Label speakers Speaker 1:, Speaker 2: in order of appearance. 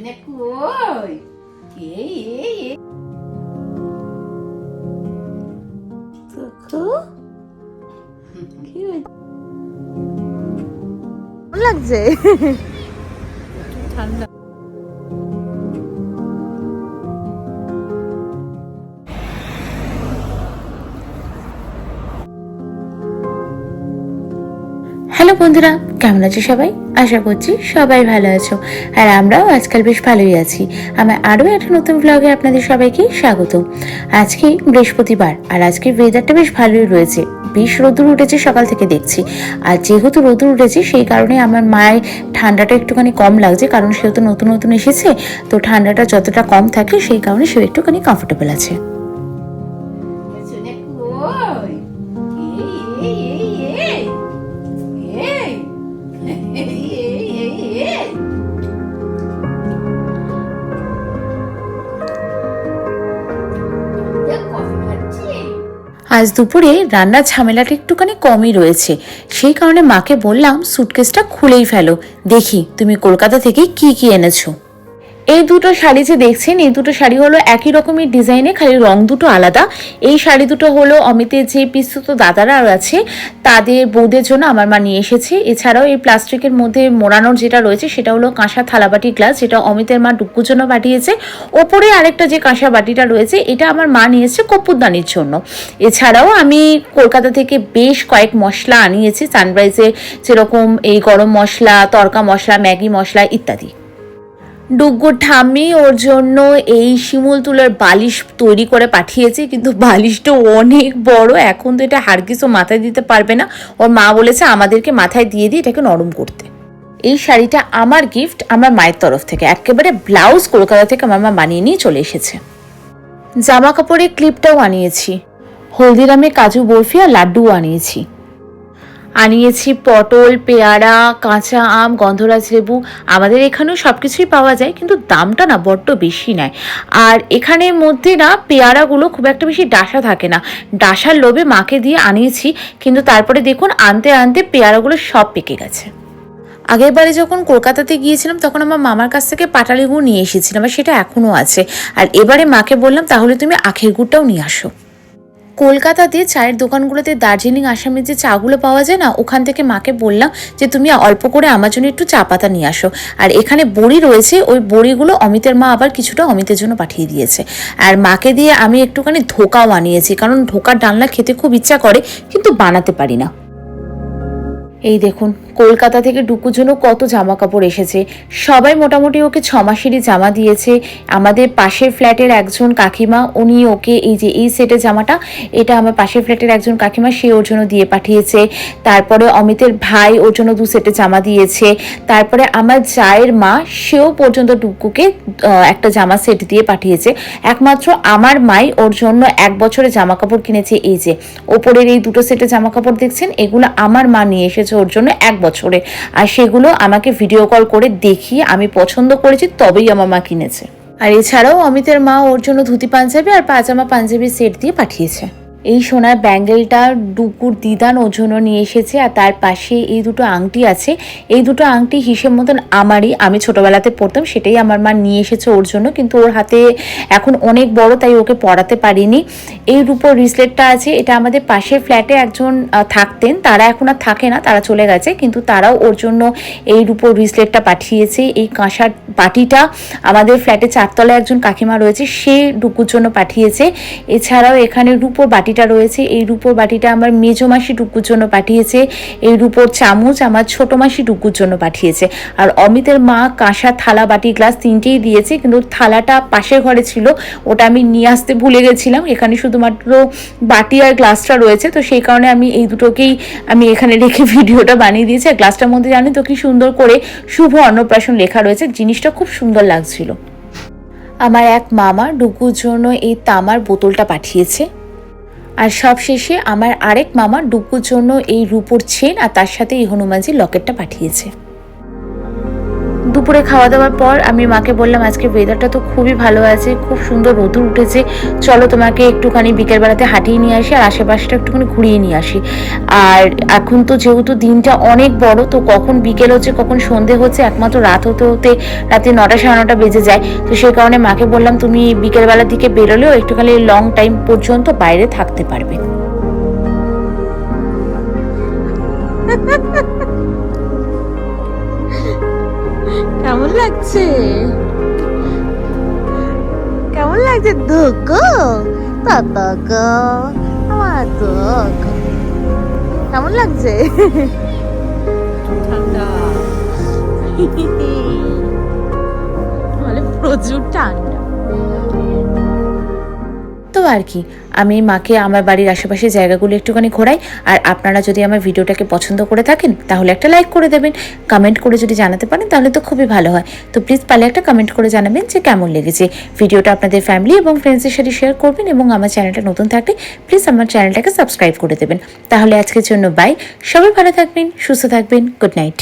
Speaker 1: পেছনে কই? এই এই
Speaker 2: লাগছে? ঠান্ডা।
Speaker 3: হ্যালো বন্ধুরা, কেমন আছো সবাই? আশা করছি সবাই ভালো আছো। আর আমরাও আজকাল বেশ ভালোই আছি। আমার আরও একটা নতুন ব্লগে আপনাদের সবাইকে স্বাগত। আজকে বৃহস্পতিবার, আর আজকে ওয়েদারটা বেশ ভালোই রয়েছে। বেশ রোদুর উঠেছে, সকাল থেকে দেখছি। আর যেহেতু রোদুর উঠেছে, সেই কারণে আমার মায়ের ঠান্ডাটা একটুখানি কম লাগছে, কারণ সেও তো নতুন নতুন এসেছে, তো ঠান্ডাটা যতটা কম থাকে, সেই কারণে সেও একটুখানি কমফোর্টেবল আছে। আজ দুপুরে রান্নার ঝামেলাটা একটুখানি কমই রয়েছে। সেই কারণে মাকে বললাম সুটকেসটা খুলেই ফেলো। দেখি, তুমি কলকাতা থেকে কি কি এনেছো? এই দুটো শাড়ি যে দেখছেন, এই দুটো শাড়ি হলো একই রকমের ডিজাইনে, খালি রং দুটো আলাদা। এই শাড়ি দুটো হলো অমিতের যে পিস্তুত দাদারা আছে, তাদের বৌদের জন্য আমার মা নিয়ে এসেছে। এছাড়াও এই প্লাস্টিকের মধ্যে মোড়ানোর যেটা রয়েছে, সেটা হলো কাঁসা থালাবাটি গ্লাস, যেটা অমিতের মা ডুক্কুর জন্য পাঠিয়েছে। ওপরে আরেকটা যে কাঁসা বাটিটা রয়েছে, এটা আমার মা নিয়ে এসেছে কপুরদানির জন্য। এছাড়াও আমি কলকাতা থেকে বেশ কয়েক মশলা আনিয়েছি সানরাইজে যেরকম এই গরম মশলা, তরকা মশলা, ম্যাগি মশলা ইত্যাদি। ডুগ্গুর ঠাম্মি ওর জন্য এই শিমুল তুলোর বালিশ তৈরি করে পাঠিয়েছে, কিন্তু বালিশটা অনেক বড়, এখন তো এটা হারকিসও মাথায় দিতে পারবে না। ওর মা বলেছে, আমাদেরকে মাথায় দিয়ে দিয়ে এটাকে নরম করতে। এই শাড়িটা আমার গিফট আমার মায়ের তরফ থেকে। একেবারে ব্লাউজ কলকাতা থেকে আমার মা বানিয়ে নিয়ে চলে এসেছে। জামা কাপড়ের ক্লিপটাও আনিয়েছি। হলদিরামে কাজু বরফি আর লাড্ডুও আনিয়েছি। আনিয়েছি পটল, পেয়ারা, কাঁচা আম, গন্ধরাজ লেবু। আমাদের এখানেও সব কিছুই পাওয়া যায়, কিন্তু দামটা না বড্ড বেশি নেয়। আর এখানের মধ্যে না পেয়ারাগুলো খুব একটা বেশি ডাসা থাকে না। ডাসার লোভে মাকে দিয়ে আনিয়েছি, কিন্তু তারপরে দেখুন আনতে আনতে পেয়ারাগুলো সব পেকে গেছে। আগের বারে যখন কলকাতাতে গিয়েছিলাম, তখন আমার মামার কাছ থেকে পাটালি গুড় নিয়ে এসেছিলাম, আর সেটা এখনও আছে। আর এবারে মাকে বললাম, তাহলে তুমি আখের গুড়টাও নিয়ে আসো। কলকাতাতে চায়ের দোকানগুলোতে দার্জিলিং, আসামের যে চাগুলো পাওয়া যায় না, ওখান থেকে মাকে বললাম যে, তুমি অল্প করে আমার জন্য একটু চা পাতা নিয়ে আসো। আর এখানে বড়ি রয়েছে, ওই বড়িগুলো অমিতের মা আবার কিছুটা অমিতের জন্য পাঠিয়ে দিয়েছে। আর মাকে দিয়ে আমি একটুখানি ধোকাও আনিয়েছি, কারণ ধোকার ডালনা খেতে খুব ইচ্ছা করে, কিন্তু বানাতে পারি না। এই দেখুন কলকাতা থেকে ডুকুর জন্য কত জামা কাপড় এসেছে। সবাই মোটামুটি ওকে ছ মাসেরই জামা দিয়েছে। আমাদের পাশের ফ্ল্যাটের একজন কাকিমা, উনি ওকে এই যে এই সেটের জামাটা, এটা আমার পাশের ফ্ল্যাটের একজন কাকিমা, সে ওর জন্য দিয়ে পাঠিয়েছে। তারপরে অমিতের ভাই ওর জন্য দু সেটে জামা দিয়েছে। তারপরে আমার জায়ের মা, সেও পর্যন্ত ডুকুকে একটা জামা সেট দিয়ে পাঠিয়েছে। একমাত্র আমার মাই ওর জন্য এক বছরের জামা কাপড় কিনেছে। এই যে, ওপরের এই দুটো সেটে জামা কাপড় দেখছেন, এগুলো আমার মা নিয়ে এসেছে ওর জন্য এক বছরে। আর সেগুলো আমাকে ভিডিও কল করে দেখিয়ে আমি পছন্দ করেছি, তবেই আমার মা কিনেছে। আর এছাড়াও অমিতের মা ওর জন্য ধুতি পাঞ্জাবি আর পাজামা পাঞ্জাবি সেট দিয়ে পাঠিয়েছে। এই সোনার ব্যাঙ্গেলটা ডুকুর দিদান ওর জন্য নিয়ে এসেছে আর তার পাশে এই দুটো আংটি আছে। এই দুটো আংটি হিসেব মতন আমারই। আমি ছোটোবেলাতে পড়তাম, সেটাই আমার মা নিয়ে এসেছে ওর জন্য। কিন্তু ওর হাতে এখন অনেক বড়, তাই ওকে পড়াতে পারিনি। এই রূপোর রিসলেটটা আছে। এটা আমাদের পাশের ফ্ল্যাটে একজন থাকতেন। তারা এখন আর থাকে না, তারা চলে গেছে। কিন্তু তারাও ওর জন্য এই রূপোর রিসলেটটা পাঠিয়েছে। এই কাঁসার বাটিটা আমাদের ফ্ল্যাটে চারতলায় একজন কাকিমা রয়েছে, সে ডুকুর জন্য পাঠিয়েছে। এছাড়াও এখানে রূপোর বাটিটা রয়েছে, এই রূপোর বাটিটা আমার মেজো মাসি ডুকুর জন্য পাঠিয়েছে, এই রূপোর চামচ আমার ছোট মাসি ডুকুর জন্য পাঠিয়েছে। আর অমিতের মা কাঁসা থালা বাটি গ্লাস তিনটেই দিয়েছে, কিন্তু থালাটা পাশের ঘরে ছিল, ওটা আমি নিয়ে আসতে ভুলে গেছিলাম, এখানে শুধুমাত্র বাটি আর গ্লাসটা রয়েছে, তো সেই কারণে আমি এই দুটোকেই আমি এখানে রেখে ভিডিওটা বানিয়ে দিয়েছি। আর গ্লাসটার মধ্যে জানি তো কি সুন্দর করে শুভ অন্নপ্রাশন লেখা রয়েছে, জিনিসটা খুব সুন্দর লাগছিল। আমার এক মামা ডুকুর জন্য এই তামার বোতলটা পাঠিয়েছে। আর সব শেষে আমার আরেক মামা ডুবুর জন্য এই রূপোর চেন আর তার সাথে এই হনুমানজির লকেটটা পাঠিয়েছে। দুপুরে খাওয়া দাওয়ার পর আমি মাকে বললাম, আজকে ওয়েদারটা তো খুবই ভালো আছে, খুব সুন্দর রোদুর উঠেছে। চলো তোমাকে একটুখানি বিকেলবেলাতে হাঁটিয়ে নিয়ে আসি আর আশেপাশটা একটুখানি ঘুরিয়ে নিয়ে আসি। আর এখন তো যেহেতু দিনটা অনেক বড়, তো কখন বিকেল হচ্ছে, কখন সন্ধে হচ্ছে, একমাত্র রাত হতে হতে রাতে নটা সাড়ে নটা বেজে যায়। তো সেই কারণে মাকে বললাম, তুমি বিকেলবেলার দিকে বেরোলেও একটুখানি লং টাইম পর্যন্ত বাইরে থাকতে পারবে।
Speaker 2: লাগছে? কেমন লাগছে? ধোকো তাতাকো আমার দুক কেমন লাগছে?
Speaker 1: ঠান্ডা।
Speaker 2: প্রচুর ঠান্ডা।
Speaker 3: তো আর কি। আমি মাকে আমার বাড়ির আশেপাশে জায়গাগুলো একটুখানি ঘোরাই, আর আপনারা যদি আমার ভিডিওটাকে পছন্দ করে থাকেন, তাহলে একটা লাইক করে দেবেন। কমেন্ট করে যদি জানাতে পারেন, তাহলে তো খুবই ভালো হয়। তো প্লিজ পালে একটা কমেন্ট করে জানাবেন যে কেমন লেগেছে ভিডিওটা আপনাদের ফ্যামিলি এবং ফ্রেন্ডসের সাথে শেয়ার করবেন এবং আমার চ্যানেলটা নতুন থাকলে প্লিজ আমার চ্যানেলটাকে সাবস্ক্রাইব করে দেবেন। তাহলে আজকের জন্য বাই সবাই ভালো থাকবেন, সুস্থ থাকবেন গুড নাইট